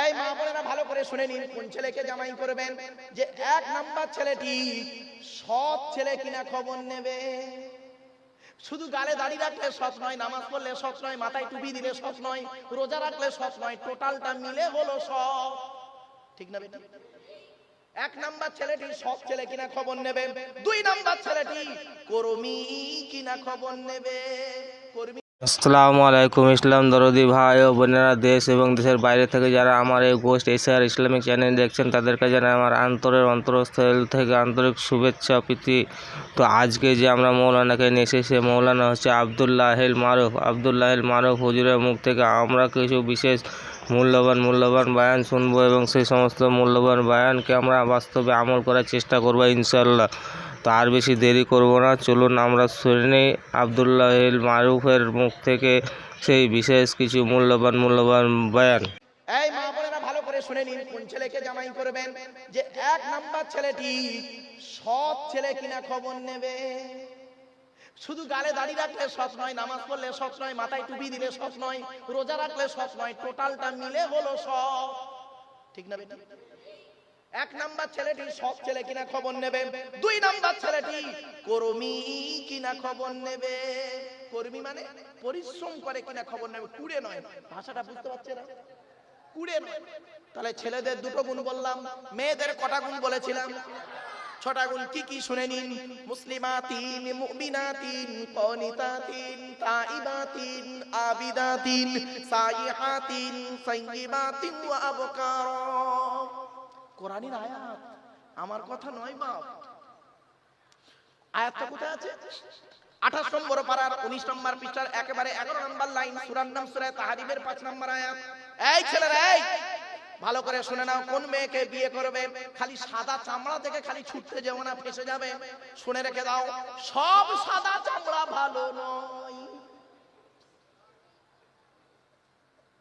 এই মা বোনেরা ভালো করে শুনে নিন, কোন ছেলেকে জামাই করবেন? যে এক নাম্বার ছেলেটি সৎ ছেলে কিনা খবর নেবে? শুধু গালে দাড়ি রাখলে সৎ নয়, নামাজ পড়লে সৎ নয়, মাথায় টুপি দিলে সৎ নয়, রোজা রাখলে সৎ নয়, টোটালটা মিলে হলো সৎ। ঠিক না বেটি? এক নাম্বার ছেলেটি সৎ ছেলে কিনা খবর নেবে? দুই নাম্বার ছেলেটি কর্মী কিনা খবর নেবে? কর্মী আসসালামু আলাইকুম, ইসলাম দরদি ভাই ও বোনেরা দেশ এবং দেশের বাইরে থেকে যারা আমার এই গোস্ট এশিয়ার ইসলামিক চ্যানেল দেখছেন, তাদেরকে জানাই আমার আন্তরের অন্তরস্থল থেকে আন্তরিক শুভেচ্ছা, প্রীতি। তো আজকে যে আমরা মৌলানাকে নিয়ে এসেছি মৌলানা হচ্ছে আবদুল্লাহিল মারুফ। আবদুল্লাহিল মারুফ হুজুরের মুখ থেকে আমরা কিছু বিশেষ মূল্যবান মূল্যবান বায়ান শুনব এবং সেই সমস্ত মূল্যবান বায়ানকে আমরা বাস্তবে আমল করার চেষ্টা করব ইনশাল্লাহ তো আর বেশি দেরি করব না। চলুন আমরা শুনে নিই আবদুল্লাহিল মারুফের মুখ থেকে সেই বিশেষ কিছু মূল্যবান মূল্যবান বয়ান। এই মা বোনেরা ভালো করে শুনে নিন, কোন ছেলেকে জামাই করবেন? যে এক নাম্বার ছেলেটি সৎ ছেলে কিনা খবর নেবে? শুধু গালে দাড়ি রাখলে সৎ নয়, নামাজ পড়লে সৎ নয়, মাথায় টুপি দিলে সৎ নয়, রোজা রাখলে সৎ নয়, টোটালটা মিলে হলো সৎ। ঠিক না বেটি? এক নাম্বার ছেলেটি সব ছেলে কিনা খবর নেবে। দুই নাম্বার ছেলেটি কর্মী কিনা খবর নেবে। কর্মী মানে পরিশ্রম করে কিনা খবর নেবে। কুড়ে নয়, ভাষাটা বুঝতে পারছে না? কুড়ে নয়। তাহলে ছেলেদের দুটো গুণ বললাম, মেয়েদের কটা গুণ বলেছিলাম? ছটা গুণ কি কি শুনে নিন? মুসলিমা তিন মুবিনা তিন অনিতা তিন মুসলিমাতিন, মুমিনাতিন, কনিতাতিন, তাইবাতিন, আবিদাতিন, সাইহাতিন সাইয়িবাতিন ওয়া আবকারা। কোরআনের আয়াত। আমার কথা নয় বাপ। আয়াতটা কোথায় আছে? আঠাশ নম্বর পাড়ার উনিশ নম্বর একেবারে এগারো নম্বর লাইন নাম সুরায় পাঁচ নম্বর আয়াত। এই ছেলেরা, এই! ভালো করে শুনে নাও, কোন মেয়েকে বিয়ে করবে? খালি সাদা চামড়া থেকে খালি ছুটতে যেও না, ফেসে যাবে। শুনে রেখে দাও, সব সাদা চামড়া ভালো নয়।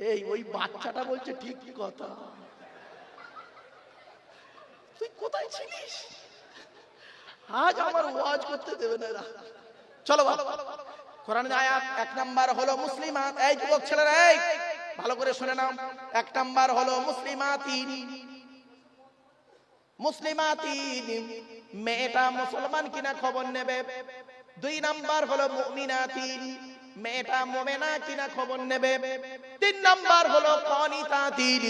এই, ওই বাচ্চাটা বলছে ঠিক কথা। তুই কোথায় ছিলিস? আজ আমার ওয়াজ করতে দেবে না এরা। চলো ভালো আয়াত এক নাম্বার হলো মুসলিমাত। এই যুবক ছেলেরা, এই, ভালো করে শুনে নাও। এক নাম্বার হলো মুসলিমাতিন। মুসলিমাতিন, মেয়েটা মুসলমান কিনা খবর নেবে? দুই নাম্বার হলো মুমিনাতিন, মেয়েটা মোমেনা কিনা খবর নেবে? তিন নাম্বার হলো কনিতাতিন,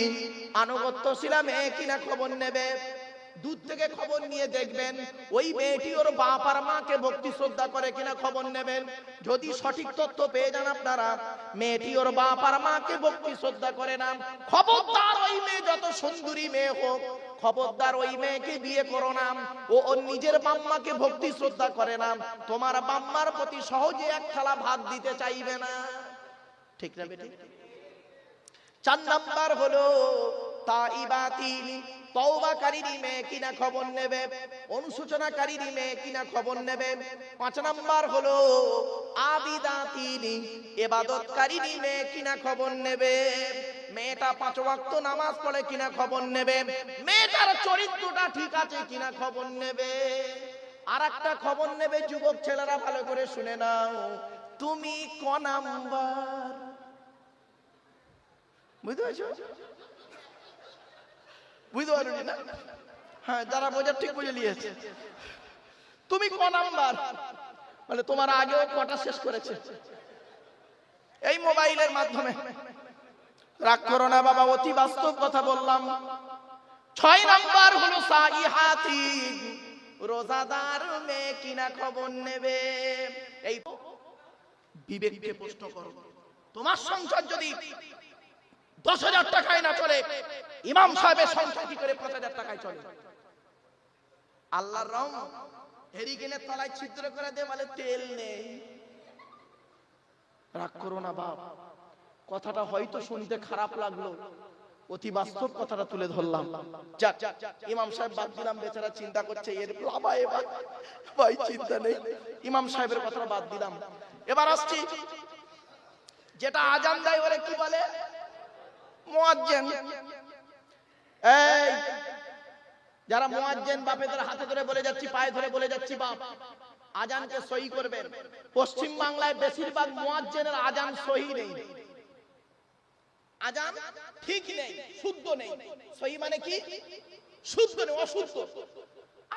আনুগত্যশীলা মেয়ে কিনা খবর নেবে? দূর থেকে খবর নিয়ে দেখবেন ওই মেয়েটি ওর বাপ আর মাকে ভক্তি শ্রদ্ধা করে কিনা খবর নেবেন। যদি সঠিক তথ্য পেয়ে যান আপনারা মেয়েটি ওর বাপ আর মাকে ভক্তি শ্রদ্ধা করে না খবরদার ওই মেয়ে যত সুন্দরী মেয়ে হোক খবরদার ওই মেয়েকে বিয়ে করো না ও ওর নিজের বাম্মাকে ভক্তি শ্রদ্ধা করে না তোমার বাম্মার প্রতি সহজে এক থালা ভাত দিতে চাইবে না। ঠিক না বেটি? চার নাম্বার হলো খবর নেবে কিনা খবর নেবে। পাঁচ কিনা খবর নেবে। মেয়েটা পাঁচ ওয়াক্ত নামাজ পড়ে কিনা খবর নেবে। মেয়েটার চরিত্রটা ঠিক আছে কিনা খবর নেবে। আর একটা খবর নেবে, যুবক ছেলেরা ভালো করে শুনে নাও। তুমি ক নাম্বার? বুঝতে পারছ? বুঝতে পারলি না? হ্যাঁ যারা বোঝার ঠিক বুঝে নিয়েছে। তুমি ক নাম্বার? মানে তোমার আগেও কটা শেষ করেছে। এই মোবাইলের মাধ্যমে। রাগ করো না বাবা, অতি বাস্তব কথা বললাম। ছয় নাম্বার হলো সাইহাতি। রোজাদার মেয়ে কিনা খবর নেবে? এই বিবেককে প্রশ্ন করো। তোমার সংসার যদি দশ হাজার টাকায় না চলে ইমাম সাহেবের সংখ্যা কি করে পাঁচ হাজার টাকায় চলে। আল্লাহর রং হেরিকেনের তলায় ছিদ্র করে দে বলে তেল নেই। রাগ করো না বাপ, কথাটা হয়তো শুনতে খারাপ লাগল। অতি বাস্তব কথাটা তুলে ধরলাম। যাক, ইমাম সাহেব বাদ দিলাম, বেচারা চিন্তা করছে, এর বাবা এবার? ভাই, চিন্তা নেই। ইমাম সাহেবের কথাটা বাদ দিলাম। এবার আসছি। যেটা আজান দেয় ওরে কি বলে? মুয়াজ্জিন। এই, যারা মুয়াজ্জিন বাপেদের হাতে ধরে বলে যাচ্ছি, পায়ে ধরে বলে যাচ্ছি, বাপ, আজানকে সহি করবেন। পশ্চিম বাংলায় বেশিরভাগ মুয়াজ্জিনের আজান সহি নেই। আজান ঠিক নেই, শুদ্ধ নেই। সহি মানে কি? শুদ্ধ নেই, অশুদ্ধ।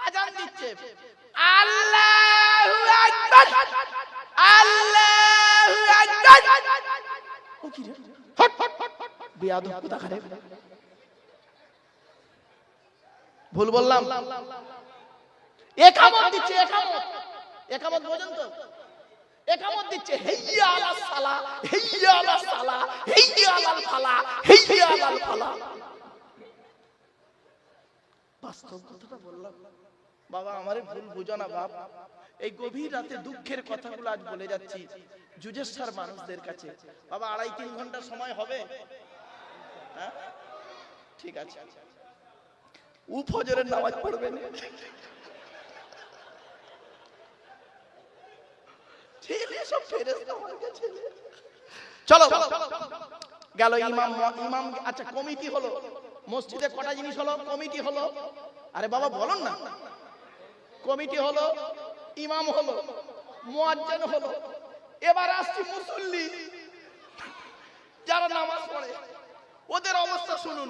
আজান দিচ্ছে। আল্লাহু আকবার! আল্লাহু আকবার! ও কি রে? হট হট হট বিয়াদব কোথাকারে? ভুল বললাম। একামত দিচ্ছে একামত একামত বোঝেন তো? একামত দিচ্ছে আলা আলাল আলাল বাবা, আমারে ভুল বুঝো না, বাপ। এই গভীর রাতে দুঃখের কথাগুলো আজ বলে যাচ্ছি জুজেশ্বর মানুষদের কাছে। বাবা আড়াই তিন ঘণ্টা সময় হবে? হ্যাঁ? ঠিক আছে। উ নামাজ হয়ে গেছে। চলো। গেল ইমাম ইমাম আচ্ছা কমিটি হলো। মসজিদে কটা জিনিস হলো? কমিটি হলো। আরে বাবা, বলুন না। কমিটি হলো, ইমাম হলো, মুয়াজ্জিন হলো। এবার আসছি মুসল্লি। যারা নামাজ পড়ে, ওদের অবস্থা শুনুন।